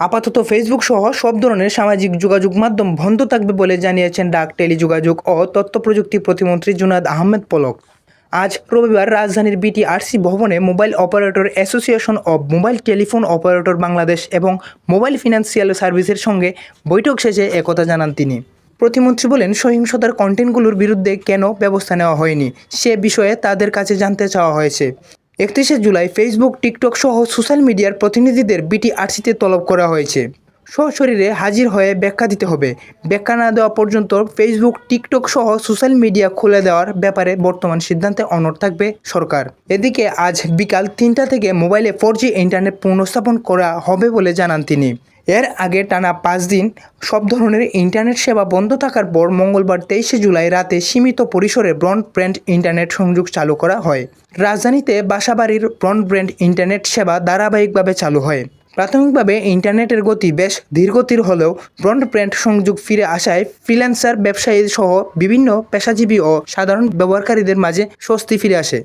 আপাতত ফেসবুক সহ সব ধরনের সামাজিক যোগাযোগ মাধ্যম বন্ধ থাকবে বলে জানিয়েছেন ডাক টেলিযোগাযোগ ও তথ্য প্রযুক্তি প্রতিমন্ত্রী জুনাদ আহমেদ পলক। আজ রবিবার রাজধানীর বিটিআরসি ভবনে mobile operator association of mobile telephone operator Bangladesh এবং মোবাইল ফিনান্সিয়াল সার্ভিসের সঙ্গে বৈঠক শেষে একথা জানান তিনি। প্রতিমন্ত্রী বলেন, সহিংসতার কন্টেন্টগুলোর বিরুদ্ধে কেন ব্যবস্থা নেওয়া হয়নি? সে বিষয়ে তাদের কাছে জানতে চাওয়া হয়েছে। একত্রিশে জুলাই ফেসবুক টিকটক সহ সোশ্যাল মিডিয়ার প্রতিনিধিদের বিটিআরসিতে তলব করা হয়েছে। সশরীরে হাজির হয়ে ব্যাখ্যা দিতে হবে। ব্যাখ্যা না দেওয়া পর্যন্ত ফেসবুক টিকটক সহ সোশ্যাল মিডিয়া খুলে দেওয়ার ব্যাপারে বর্তমান সিদ্ধান্তে অনড় থাকবে সরকার। এদিকে আজ বিকাল তিনটা থেকে মোবাইলে ফোর জি ইন্টারনেট পুনঃস্থাপন করা হবে বলে জানান তিনি। এর আগে টানা পাঁচ দিন সব ধরনের ইন্টারনেট সেবা বন্ধ থাকার পর মঙ্গলবার তেইশে জুলাই রাতে সীমিত পরিসরে ব্রডব্যান্ড ইন্টারনেট সংযোগ চালু করা হয়। রাজধানীতে বাসাবাড়ির ব্রডব্যান্ড ইন্টারনেট সেবা ধারাবাহিকভাবে চালু হয়। প্রাথমিকভাবে ইন্টারনেটের গতি বেশ ধীরগতির হলেও ব্রডব্যান্ড সংযোগ ফিরে আসায় ফ্রিল্যান্সার ব্যবসায়ী সহ বিভিন্ন পেশাজীবী ও সাধারণ ব্যবহারকারীদের মাঝে স্বস্তি ফিরে আসে।